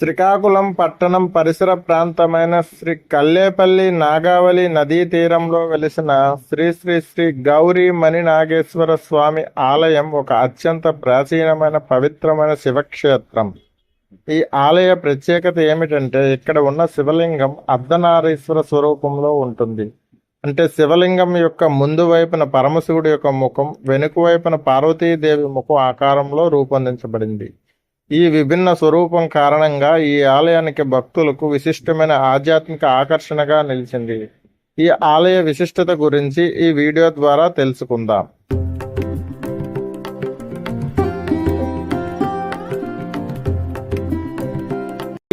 శ్రీకాకుళం పట్టణం పరిసర ప్రాంతమైన శ్రీ కల్లేపల్లి నాగావళి నదీ తీరంలో వెలిసిన శ్రీ శ్రీ శ్రీ గౌరీ మణి నాగేశ్వర స్వామి ఆలయం ఒక అత్యంత ప్రాచీనమైన పవిత్రమైన శివక్షేత్రం. ఈ ఆలయ ప్రత్యేకత ఏమిటంటే ఇక్కడ ఉన్న శివలింగం అర్ధనారీశ్వర స్వరూపంలో ఉంటుంది. అంటే శివలింగం యొక్క ముందు వైపున పరమశివుడి యొక్క ముఖం వెనుక వైపున పార్వతీదేవి ముఖం ఆకారంలో రూపొందించబడింది. ఈ విభిన్న స్వరూపం కారణంగా ఈ ఆలయానికి భక్తులకు విశిష్టమైన ఆధ్యాత్మిక ఆకర్షణగా నిలిచింది. ఈ ఆలయ విశిష్టత గురించి ఈ వీడియో ద్వారా తెలుసుకుందాం.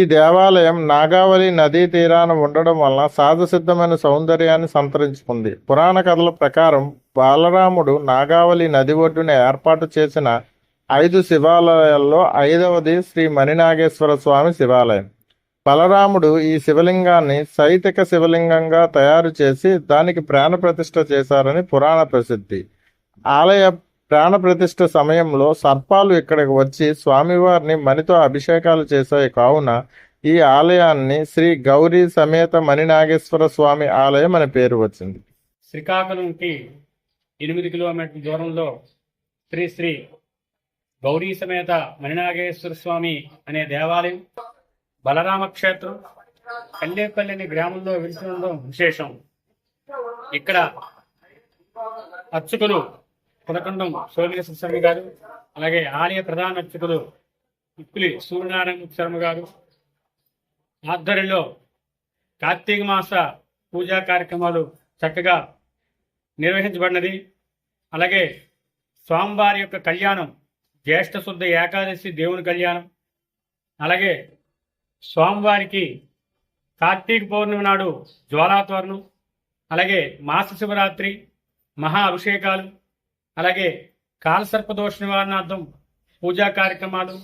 ఈ దేవాలయం నాగావళి నదీ తీరాన ఉండడం వలన సహజసిద్ధమైన సౌందర్యాన్ని సంతరించుకుంది. పురాణ కథల ప్రకారం బాలరాముడు నాగావళి నది ఒడ్డున ఏర్పాటు చేసిన ఐదు శివాలయాల్లో ఐదవది శ్రీ మణినాగేశ్వర స్వామి శివాలయం. బలరాముడు ఈ శివలింగాన్ని సైతిక శివలింగంగా తయారు చేసి దానికి ప్రాణప్రతిష్ఠ చేశారని పురాణ ప్రసిద్ధి. ఆలయ ప్రాణప్రతిష్ఠ సమయంలో సర్పాలు ఇక్కడికి వచ్చి స్వామివారిని మణితో అభిషేకాలు చేశాయి. కావున ఈ ఆలయాన్ని శ్రీ గౌరీ సమేత మణినాగేశ్వర స్వామి ఆలయం అని పేరు వచ్చింది. శ్రీకాకుళంకి ఎనిమిది కిలోమీటర్ల దూరంలో శ్రీ శ్రీ గౌరీ సమేత మణినాగేశ్వర స్వామి అనే దేవాలయం బలరామ క్షేత్రం కల్లేపల్లి అనే గ్రామంలో వెలిసి ఉండడం విశేషం. ఇక్కడ అర్చకులు పులకండం సోమేశ్వర శర్మ గారు అలాగే ఆలయ ప్రధాన అర్చకులు ఇక్కులి సూర్యనారాయణ శర్మ గారు. ఆధ్వర్యంలో కార్తీక మాస పూజా కార్యక్రమాలు చక్కగా నిర్వహించబడినది. అలాగే స్వామివారి యొక్క కళ్యాణం జ్యేష్ఠ శుద్ధ ఏకాదశి దేవుని కళ్యాణం. అలాగే స్వామివారికి కార్తీక పౌర్ణమి నాడు జ్వాలాత్వరణం అలాగే మాస శివరాత్రి మహా అభిషేకాలు. అలాగే కాలసర్పదోష నివారణార్థం పూజా కార్యక్రమాలు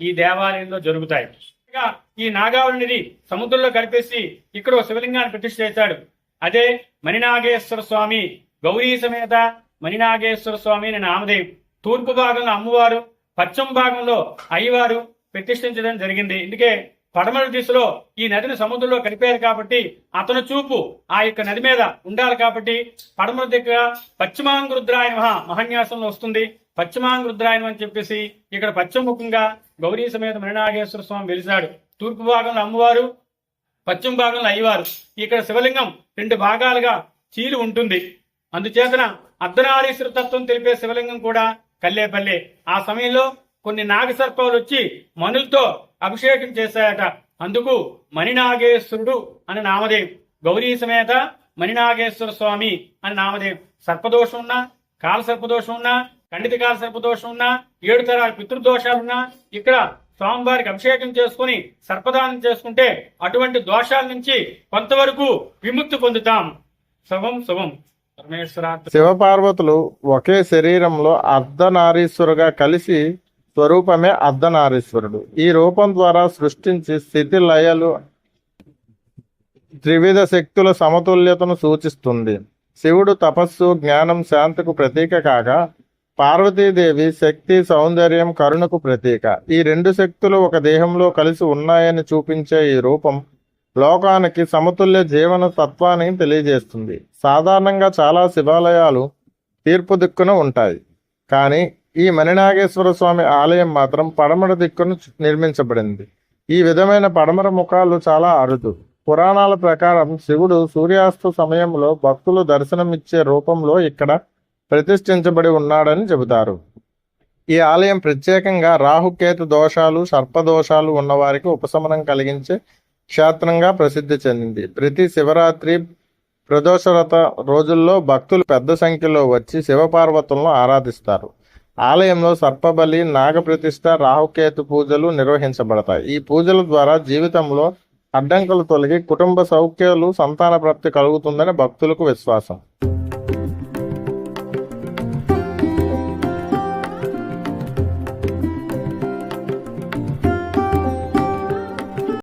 ఈ దేవాలయంలో జరుగుతాయి. ఇంకా ఈ నాగావళినిది సముద్రంలో కలిపేసి ఇక్కడ శివలింగాన్ని ప్రతిష్ఠ చేశాడు. అదే మణినాగేశ్వర స్వామి గౌరీ సమేత మణినాగేశ్వర స్వామి అని నామదేవి తూర్పు భాగంలో అమ్మవారు పశ్చిమ భాగంలో అయ్యవారు ప్రతిష్ఠించడం జరిగింది. ఇందుకే పడమర దిశలో ఈ నదిని సముద్రంలో కలిపారు కాబట్టి అతను చూపు ఆ యొక్క నది మీద ఉండాలి కాబట్టి పడమర దగ్గర పశ్చిమాంగురుద్రాయన మహా మహాన్యాసంలో వస్తుంది. పశ్చిమాంగురుద్రాయనం అని చెప్పేసి ఇక్కడ పశ్చిమముఖంగా గౌరీ సమేత మణినాగేశ్వర స్వామి వెలిసాడు తూర్పు భాగంలో అమ్మవారు పశ్చిమ భాగంలో అయ్యవారు. ఇక్కడ శివలింగం రెండు భాగాలుగా చీలి ఉంటుంది. అందుచేతన అర్ధనారీశ్వర తత్వం తెలిపే శివలింగం కూడా కల్లేపల్లి. ఆ సమయంలో కొన్ని నాగసర్పాలు వచ్చి మనులతో అభిషేకం చేశాయట. అందుకు మణినాగేశ్వరుడు అని నామదేవ్ గౌరీ సమేత మణినాగేశ్వర స్వామి అని నామదేవ్ సర్పదోషం ఉన్నా కాల సర్పదోషం ఉన్నా ఖండిత కాల సర్పదోషం ఉన్నా ఏడు తరాల పితృదోషాలున్నా ఇక్కడ స్వామివారికి అభిషేకం చేసుకుని సర్పదానం చేసుకుంటే అటువంటి దోషాల నుంచి కొంతవరకు విముక్తి పొందుతాం. శుభం శుభం. శివపార్వతులు ఒకే శరీరంలో అర్ధనారీశ్వరుగా కలిసి స్వరూపమే అర్ధనారీశ్వరుడు. ఈ రూపం ద్వారా సృష్టించి స్థితి లయలు త్రివిధ శక్తుల సమతుల్యతను సూచిస్తుంది. శివుడు తపస్సు జ్ఞానం శాంతికు ప్రతీక కాగా పార్వతీదేవి శక్తి సౌందర్యం కరుణకు ప్రతీక. ఈ రెండు శక్తులు ఒక దేహంలో కలిసి ఉన్నాయని చూపించే ఈ రూపం లోకానికి సమతుల్య జీవన తత్వాన్ని తెలియజేస్తుంది. సాధారణంగా చాలా శివాలయాలు తీర్పు దిక్కున ఉంటాయి. కానీ ఈ మణినాగేశ్వర స్వామి ఆలయం మాత్రం పడమర దిక్కును నిర్మించబడింది. ఈ విధమైన పడమర ముఖాలు చాలా అరుదు. పురాణాల ప్రకారం శివుడు సూర్యాస్త సమయంలో భక్తులు దర్శనమిచ్చే రూపంలో ఇక్కడ ప్రతిష్ఠించబడి ఉన్నాడని చెబుతారు. ఈ ఆలయం ప్రత్యేకంగా రాహుకేతు దోషాలు సర్పదోషాలు ఉన్నవారికి ఉపశమనం కలిగించే క్షేత్రంగా ప్రసిద్ధి చెందింది. ప్రతి శివరాత్రి ప్రదోషరత రోజుల్లో భక్తులు పెద్ద సంఖ్యలో వచ్చి శివపార్వతులను ఆరాధిస్తారు. ఆలయంలో సర్పబలి నాగప్రతిష్ఠ రాహుకేతు పూజలు నిర్వహించబడతాయి. ఈ పూజల ద్వారా జీవితంలో అడ్డంకులు తొలగి కుటుంబ సౌఖ్యాలు సంతాన ప్రాప్తి కలుగుతుందని భక్తులకు విశ్వాసం.